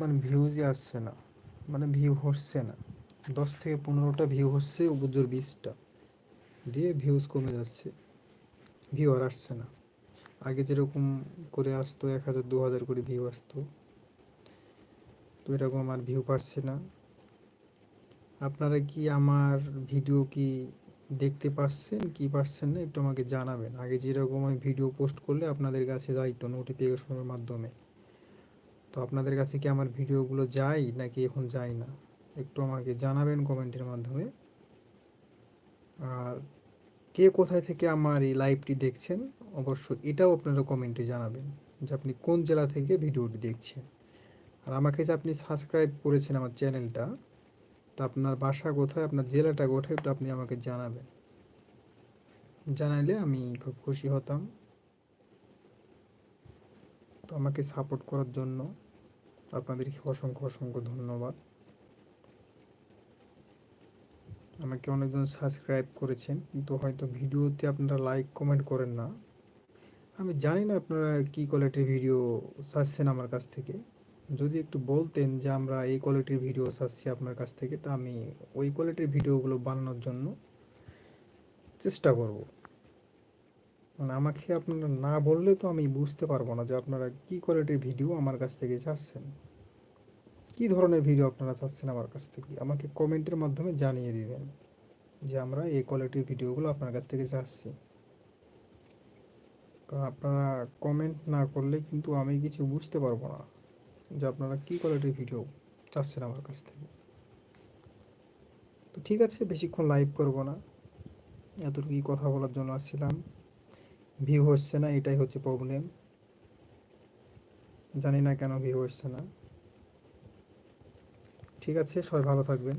মানে ভিউজই আসছে না মানে ভিউ হচ্ছে না। দশ থেকে পনেরোটা ভিউ হচ্ছে, উপজোর বিশটা। দিয়ে ভিউজ কমে যাচ্ছে। ভিউ আর আসছে না। আগে যেরকম করে আসতো, এক হাজার, দু হাজার করে ভিউ আসতো। তো এরকম আর ভিউ পাচ্ছে না। আপনারা কি আমার ভিডিও কি দেখতে পাচ্ছেন, কি পাচ্ছেন না, একটু আমাকে জানাবেন। আগে যেরকম আমি ভিডিও পোস্ট করলে আপনাদের কাছে যাইতো নোটিফিকেশনের মাধ্যমে। তো আপনাদের কাছে কি আমার ভিডিওগুলো যায় নাকি এখন যায় না? একটু আমাকে জানাবেন কমেন্টের মাধ্যমে। আর কে কোথায় থেকে আমার এই লাইভটি দেখছেন, অবশ্য এটাও আপনারা কমেন্টে জানাবেন যে আপনি কোন জেলা থেকে ভিডিওটি দেখছেন। আর আমাকে যে আপনি সাবস্ক্রাইব করেছেন আমার চ্যানেলটা, তা আপনার বাসা কোথায়, আপনার জেলাটা কোথায় একটু আপনি আমাকে জানাবেন। জানাইলে আমি খুব খুশি হতাম। তো আমাকে সাপোর্ট করার জন্য আপনাদেরকে অসংখ্য অসংখ্য ধন্যবাদ। আমাকে অনেকজন সাবস্ক্রাইব করেছেন, কিন্তু হয়তো ভিডিওতে আপনারা লাইক কমেন্ট করেন না। আমি জানি না আপনারা কী কোয়ালিটির ভিডিও চাচ্ছেন আমার কাছ থেকে। যদি একটু বলতেন যে আমরা এই কোয়ালিটির ভিডিও চাচ্ছি আপনার কাছ থেকে, তা আমি ওই কোয়ালিটির ভিডিওগুলো বানানোর জন্য চেষ্টা করব। মানে আমাকে আপনারা না বললে তো আমি বুঝতে পারব না যে আপনারা কী কোয়ালিটির ভিডিও আমার কাছ থেকে চাচ্ছেন। কী ধরনের ভিডিও আপনারা চাচ্ছেন আমার কাছ থেকে? আমাকে কমেন্টের মাধ্যমে জানিয়ে দিবেন যে আমরা এই কোয়ালিটির ভিডিওগুলো আপনার কাছ থেকে চাচ্ছি। কারণ আপনারা কমেন্ট না করলে কিন্তু আমি কিছু বুঝতে পারব না যে আপনারা কী কোয়ালিটির ভিডিও চাচ্ছেন আমার কাছ থেকে। তো ঠিক আছে, বেশিক্ষণ লাইভ করব না। এতটুকুই কথা বলার জন্য আসছিলাম। ভিউ হচ্ছে না, এটাই হচ্ছে প্রবলেম জানি না কেন ভিউ হচ্ছে না। ঠিক আছে, সবাই ভালো থাকবেন।